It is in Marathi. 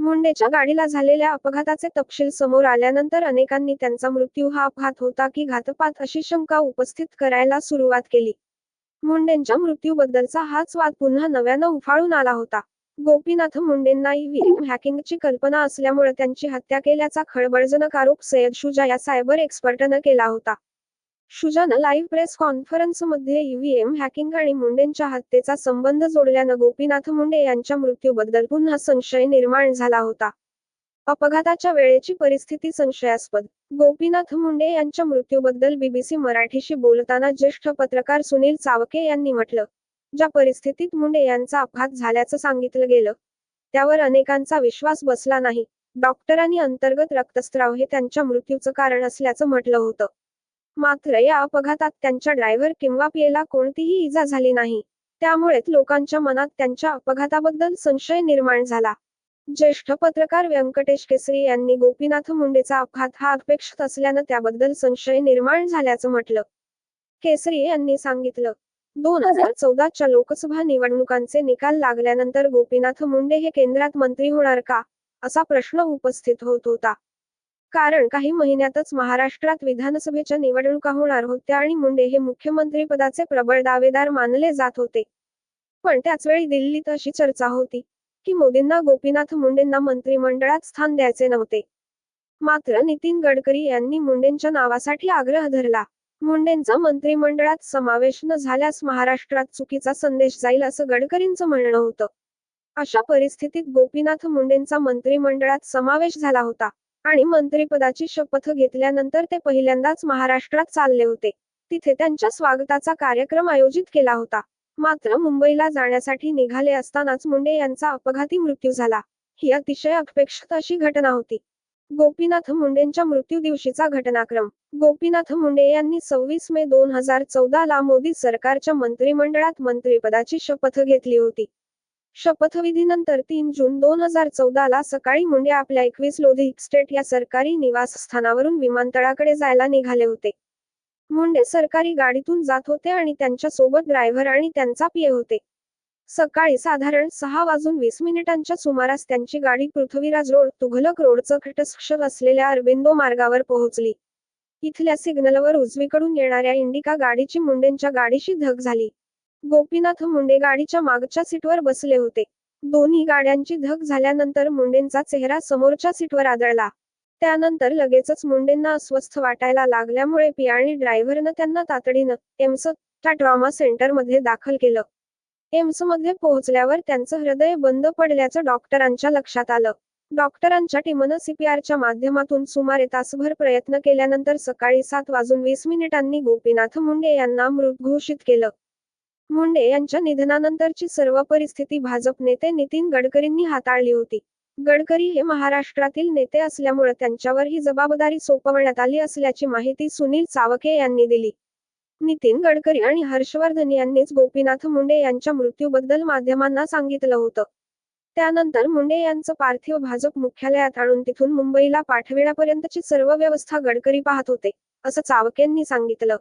मुंडेच्या गाडीला झालेल्या अपघाताचे तपशील समोर आल्यानंतर अनेकांनी त्यांचा मृत्यू हा अपघात होता की घातपात अशी शंका उपस्थित करायला सुरुवात केली. मुंडेंच्या मृत्यूबद्दलचा हाच वाद पुन्हा नव्यानं उफाळून आला होता. गोपीनाथ मुंडेंना ईव्हीएम हॅकिंगची कल्पना असल्यामुळे त्यांची हत्या केल्याचा खळबळजनक आरोप सय्यद शुजा या सायबर एक्सपर्टनं केला होता. शुजानं लाईव्ह प्रेस कॉन्फरन्समध्ये ईव्हीएम हॅकिंग आणि मुंडेंच्या हत्येचा संबंध जोडल्यानं गोपीनाथ मुंडे यांच्या मृत्यूबद्दल पुन्हा संशय निर्माण झाला होता. अपघाताच्या वेळेची परिस्थिती संशयास्पद. गोपीनाथ मुंडे यांच्या मृत्यूबद्दल बीबीसी मराठीशी बोलताना ज्येष्ठ पत्रकार सुनील चावके यांनी म्हटलं ज्या परिस्थितीत मुंडे यांचा अपघात झाल्याचं सांगितलं गेलं त्यावर अनेकांचा विश्वास बसला नाही. डॉक्टरांनी अंतर्गत रक्तस्राव हे त्यांच्या मृत्यूचं कारण असल्याचं म्हटलं होतं. मात्र या अपघातात त्यांच्या ड्रायव्हर किंवा पियेला कोणतीही इजा झाली नाही. त्यामुळेच लोकांच्या मनात त्यांच्या अपघाताबद्दल संशय निर्माण झाला. ज्येष्ठ पत्रकार व्यंकटेश केसरी यांनी गोपीनाथ मुंडेचा अपघात हा अपेक्षित असल्यानं त्याबद्दल संशय निर्माण झाल्याचं म्हटलं. केसरी यांनी सांगितलं दोन हजार चौदाच्या लोकसभा निवडणुकांचे निकाल लागल्यानंतर गोपीनाथ मुंडे हे केंद्रात मंत्री होणार का? असा प्रश्न उपस्थित होत होता. कारण काही महिन्यातच महाराष्ट्रात विधानसभेच्या निवडणुका होणार होत्या आणि मुंडे हे मुख्यमंत्री पदाचे प्रबळ दावेदार मानले जात होते. पण त्याचवेळी दिल्लीत अशी चर्चा होती की मोदींना गोपीनाथ मुंडेंना मंत्रिमंडळात स्थान द्यायचे नव्हते. मात्र नितीन गडकरी यांनी मुंडेंच्या नावासाठी आग्रह धरला. मुंडेंचा मंत्रिमंडळात समावेश न झाल्यास महाराष्ट्रात चुकीचा संदेश जाईल असं गडकरींचं म्हणणं होतं. अशा परिस्थितीत गोपीनाथ मुंडेंचा मंत्रिमंडळात समावेश झाला होता. आणि मंत्रिपदाची शपथ घेतल्यानंतर ते पहिल्यांदाच महाराष्ट्रात चालले होते. तिथे त्यांच्या स्वागताचा कार्यक्रम आयोजित केला होता. मात्र मुंबईला जाण्यासाठी निघाले असतानाच मुंडे यांचा अपघाती मृत्यू झाला. ही अतिशय अपेक्षित अशी घटना होती. गोपीनाथ मुंडेंच्या मृत्यू दिवशीचा घटनाक्रम. गोपीनाथ मुंडे यांनी सव्वीस मे दोन हजार चौदा ला मोदी सरकारच्या मंत्रिमंडळात मंत्रिपदाची शपथ घेतली होती. शपथविधीनंतर तीन जून दोन हजार चौदाला सकाळी मुंडे आपल्या एकवीस लोधी स्टेट या सरकारी निवासस्थानावरून विमानतळाकडे जायला निघाले होते. मुंडे सरकारी गाडीतून जात होते आणि त्यांच्यासोबत ड्रायव्हर आणि त्यांचा पिये होते. सकाळी साधारण सहा वाजून वीस मिनिटांच्या सुमारास त्यांची गाडी पृथ्वीराज रोड तुघलक रोडचं घटस्क्षर असलेल्या अरबिंदो मार्गावर पोहोचली. इथल्या सिग्नलवर उजवीकडून येणाऱ्या इंडिका गाडीची मुंडेंच्या गाडीशी धग झाली. गोपीनाथ मुंडे गाडीच्या मागच्या सीटवर बसले होते. दोन्ही गाड्यांची धक झाल्यानंतर मुंडेंचा चेहरा समोरच्या सीटवर आदळला. त्यानंतर लगेचच मुंडेंना अस्वस्थ वाटायला लागल्यामुळे पी आणि ड्रायव्हरनं त्यांना तातडीनं एम्स च्या ट्रॉमा सेंटरमध्ये दाखल केलं. एम्समध्ये पोहोचल्यावर त्यांचं हृदय बंद पडल्याचं डॉक्टरांच्या लक्षात आलं. डॉक्टरांच्या टीमनं सीपीआरच्या माध्यमातून सुमारे तासभर प्रयत्न केल्यानंतर सकाळी सात वाजून वीस मिनिटांनी गोपीनाथ मुंडे यांना मृत घोषित केलं. मुंडे यांच्या निधनानंतरची सर्व परिस्थिती भाजप नेते नितीन गडकरींनी हाताळली होती. गडकरी हे महाराष्ट्रातील नेते असल्यामुळे त्यांच्यावर ही जबाबदारी सोपवण्यात आली असल्याची माहिती सुनील चावके यांनी दिली. नितीन गडकरी आणि हर्षवर्धन यांनीच गोपीनाथ मुंडे यांच्या मृत्यूबद्दल माध्यमांना सांगितलं होतं. त्यानंतर मुंडे यांचं पार्थिव भाजप मुख्यालयात आणून तिथून मुंबईला पाठविण्यापर्यंतची सर्व व्यवस्था गडकरी पाहत होते असं चावकेंनी सांगितलं.